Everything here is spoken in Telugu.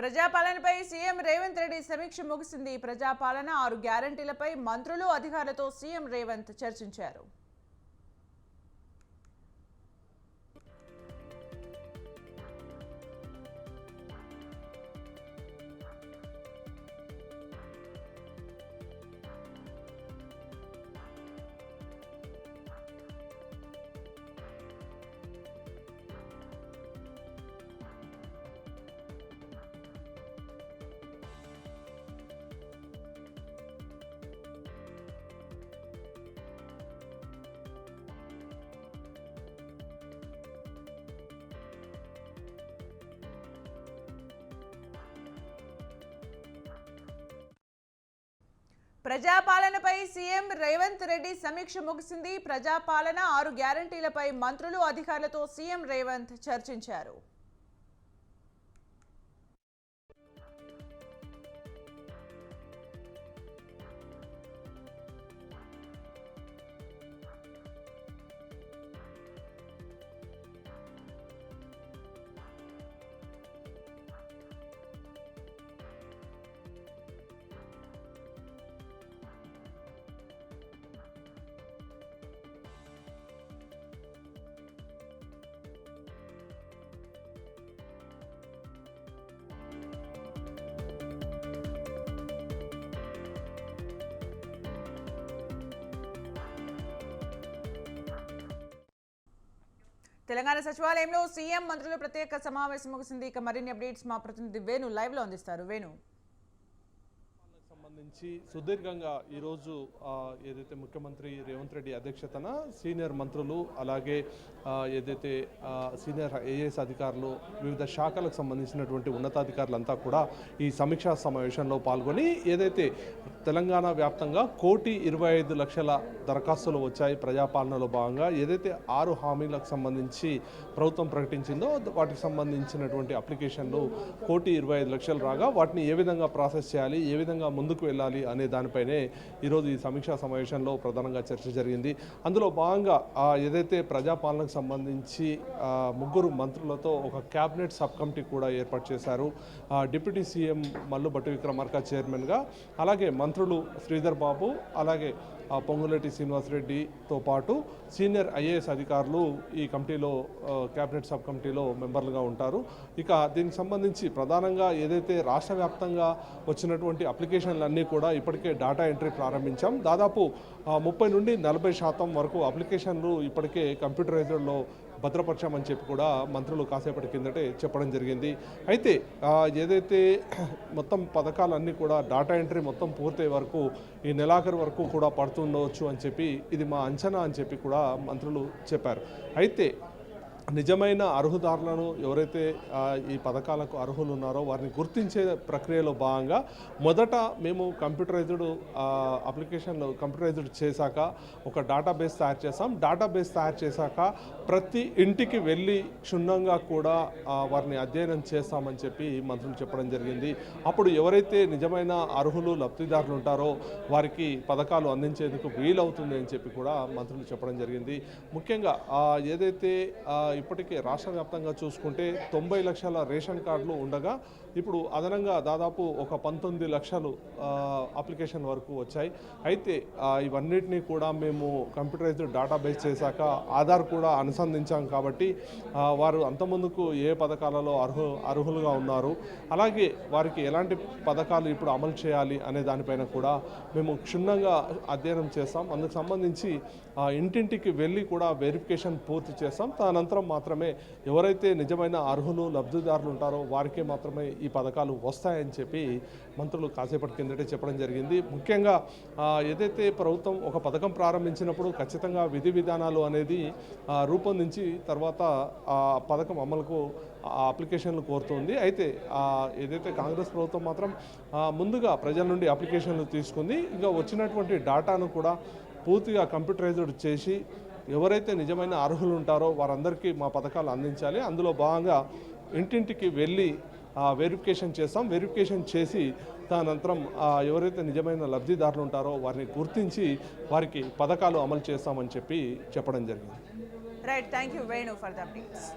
ప్రజాపాలనపై సీఎం రేవంత్ రెడ్డి సమీక్ష ముగిసింది. ప్రజాపాలన ఆరు గ్యారంటీలపై మంత్రులు అధికారులతో సీఎం రేవంత్ చర్చించారు. ప్రజాపాలనపై సీఎం రేవంత్ రెడ్డి సమీక్ష ముగిసింది. ప్రజాపాలన ఆరు గ్యారంటీలపై మంత్రులు అధికారులతో సీఎం రేవంత్ చర్చించారు. తెలంగాణ సచివాలయంలో సీఎం మంత్రుల ప్రత్యేక సమావేశం ముగిసింది. ఇక మరిన్ని అప్డేట్స్ మా ప్రతినిధి వేణు లైవ్లో అందిస్తారు. వేణు. సంబంధించి సుదీర్ఘంగా ఈరోజు ఏదైతే ముఖ్యమంత్రి రేవంత్ రెడ్డి అధ్యక్షతన సీనియర్ మంత్రులు అలాగే ఏదైతే సీనియర్ ఐఏఎస్ అధికారులు వివిధ శాఖలకు సంబంధించినటువంటి ఉన్నతాధికారులంతా కూడా ఈ సమీక్షా సమావేశంలో పాల్గొని ఏదైతే తెలంగాణ వ్యాప్తంగా కోటి ఇరవై ఐదు లక్షల దరఖాస్తులు వచ్చాయి ప్రజాపాలనలో భాగంగా. ఏదైతే ఆరు హామీలకు సంబంధించి ప్రభుత్వం ప్రకటించిందో వాటికి సంబంధించినటువంటి అప్లికేషన్లు కోటి ఇరవై ఐదు లక్షలు రాగా వాటిని ఏ విధంగా ప్రాసెస్ చేయాలి ఏ విధంగా ముందుకు వెళ్ళాలి అనే దానిపైనే ఈరోజు ఈ సమీక్షా సమావేశంలో ప్రధానంగా చర్చ జరిగింది. అందులో భాగంగా ఏదైతే ప్రజాపాలనకు సంబంధించి ముగ్గురు మంత్రులతో ఒక క్యాబినెట్ సబ్ కమిటీ కూడా ఏర్పాటు చేశారు. డిప్యూటీ సీఎం మల్లు భట్టి విక్రమార్క చైర్మన్గా అలాగే మంత్రులు శ్రీధర్ బాబు అలాగే ఆ, పొంగులేటి శ్రీనివాసరెడ్డితో పాటు సీనియర్ ఐఏఎస్ అధికారులు ఈ కమిటీలో క్యాబినెట్ సబ్ కమిటీలో మెంబర్లుగా ఉంటారు. ఇక దీనికి సంబంధించి ప్రధానంగా ఏదైతే రాష్ట్ర వ్యాప్తంగా వచ్చినటువంటి అప్లికేషన్లన్నీ కూడా ఇప్పటికే డేటా ఎంట్రీ ప్రారంభించాం. దాదాపు ముప్పై నుండి నలభై శాతం వరకు అప్లికేషన్లు ఇప్పటికే కంప్యూటరైజ్డ్లో భద్రపరచామని చెప్పి కూడా మంత్రులు కాసేపటి కిందటే చెప్పడం జరిగింది. అయితే ఏదైతే మొత్తం పథకాలన్నీ కూడా డాటా ఎంట్రీ మొత్తం పూర్తయ్యే వరకు ఈ నెలాఖరు వరకు కూడా పడుతుండవచ్చు అని చెప్పి ఇది మా అంచనా అని చెప్పి కూడా మంత్రులు చెప్పారు. అయితే నిజమైన అర్హుదారులను ఎవరైతే ఈ పథకాలకు అర్హులు ఉన్నారో వారిని గుర్తించే ప్రక్రియలో భాగంగా మొదట మేము కంప్యూటరైజ్డ్ అప్లికేషన్లు కంప్యూటరైజ్డ్ చేశాక ఒక డేటాబేస్ తయారు చేసాం డేటాబేస్ తయారు చేశాక ప్రతి ఇంటికి వెళ్ళి క్షుణ్ణంగా కూడా వారిని అధ్యయనం చేస్తామని చెప్పి మంత్రులు చెప్పడం జరిగింది. అప్పుడు ఎవరైతే నిజమైన అర్హులు లబ్ధిదారులు ఉంటారో వారికి పథకాలు అందించేందుకు వీలవుతుంది అని చెప్పి కూడా మంత్రులు చెప్పడం జరిగింది. ముఖ్యంగా ఏదైతే ఇప్పటికే రాష్ట్ర వ్యాప్తంగా చూసుకుంటే తొంభై లక్షల రేషన్ కార్డులు ఉండగా ఇప్పుడు అదనంగా దాదాపు ఒక పంతొమ్మిది లక్షలు అప్లికేషన్ వరకు వచ్చాయి. అయితే ఇవన్నిటినీ కూడా మేము కంప్యూటరైజ్డ్ డేటాబేస్ చేశాక ఆధార్ కూడా అనుసంధించాం కాబట్టి వారు అంతముందుకు ఏ పథకాలలో అర్హు అర్హులుగా ఉన్నారు. అలాగే వారికి ఎలాంటి పథకాలు ఇప్పుడు అమలు చేయాలి అనే దానిపైన కూడా మేము క్షుణ్ణంగా అధ్యయనం చేస్తాం అందుకు సంబంధించి ఇంటింటికి వెళ్ళి కూడా వెరిఫికేషన్ పూర్తి చేస్తాం తదనంతరం మాత్రమే ఎవరైతే నిజమైన అర్హులు లబ్ధిదారులు ఉంటారో వారికే మాత్రమే ఈ పథకాలు వస్తాయని చెప్పి మంత్రులు కాసేపటి కిందటే చెప్పడం జరిగింది. ముఖ్యంగా ఏదైతే ప్రభుత్వం ఒక పథకం ప్రారంభించినప్పుడు ఖచ్చితంగా విధి విధానాలు అనేది రూపొందించి తర్వాత ఆ పథకం అమలుకు అప్లికేషన్లు కోరుతుంది. అయితే ఏదైతే కాంగ్రెస్ ప్రభుత్వం మాత్రం ముందుగా ప్రజల నుండి అప్లికేషన్లు తీసుకుంది. ఇంకా వచ్చినటువంటి డాటాను కూడా పూర్తిగా కంప్యూటరైజ్డ్ చేసి ఎవరైతే నిజమైన అర్హులు ఉంటారో వారందరికీ మా పథకాలు అందించాలి. అందులో భాగంగా ఇంటింటికి వెళ్ళి వెరిఫికేషన్ చేస్తాం. వెరిఫికేషన్ చేసి తదనంతరం ఎవరైతే నిజమైన లబ్ధిదారులు ఉంటారో వారిని గుర్తించి వారికి పథకాలు అమలు చేస్తామని చెప్పి చెప్పడం జరిగింది. Right thank you Venu for the updates